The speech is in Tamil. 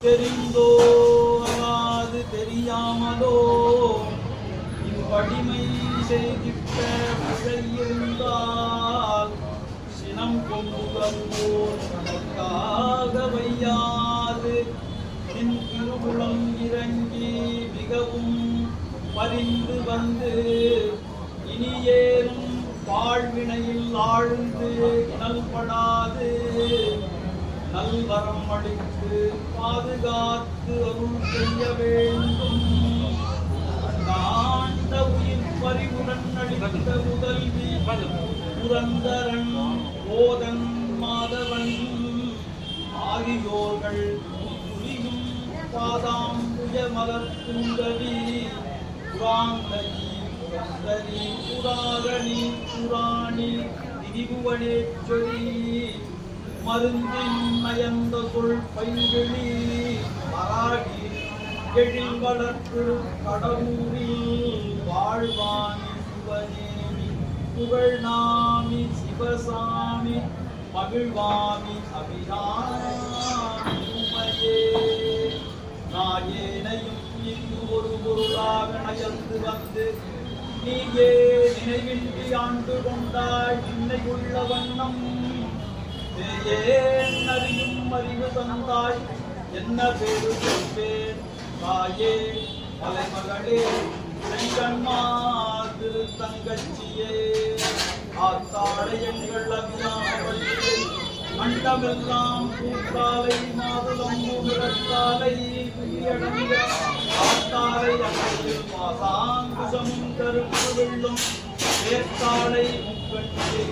தெரிந்தோ அல்லாது தெரியாமலோ இவ்வடிமை செய்திட்ட பிழையிருந்தால் சினம் கொண்டு வருவோர் நமக்காக வையாது என் திருகுளம் இறங்கி மிகவும் பரிந்து வந்து இனியேறும் வாழ்வினையில் ஆழ்ந்து இனல்படாது. நல்வரம் அளித்து பாதுகாத்து அருள் செய்ய வேண்டும். ஆண்ட உயிர் பறிவுடன் அளித்த முதல்வி புரந்தரன் போதன் மாதவன். ஆகியோர்கள் புரியும் பாதாம்புய மலர் குந்தவி புராங்கி புரந்தரி புராகணி புராணி திரிபுவனேஸ்வரி. மருந்தின் நயந்த சொல் பைங்கிழி மராகி எழில் வளர்த்து கடவுரில் வாழ்வானி சிவனேமி புகழ்நாமி சிவசாமி மகிழ்வாமி அபிராமி நாயேனையும் இங்கு ஒரு பொருளாக நயந்து வந்து நீயே நினைவின்றி ஆண்டு கொண்டாய் இன்னை ஏன் அறியும் அறிவு தந்தாய் என்ன பேரு சொல்வேன்? தாயே மலைமகளே செங்கன்மா திருத்தங்கச்சியே தங்கச்சியே. ஆத்தாடை மண்டமெல்லாம் பூத்தாலை மாதுளம் முகத்தாலை குடியடங்க ஆத்தாலை அணையில் பாசாங்குசமும் கருப்பு வெள்ளும் ஏத்தாளை முக்கட்சி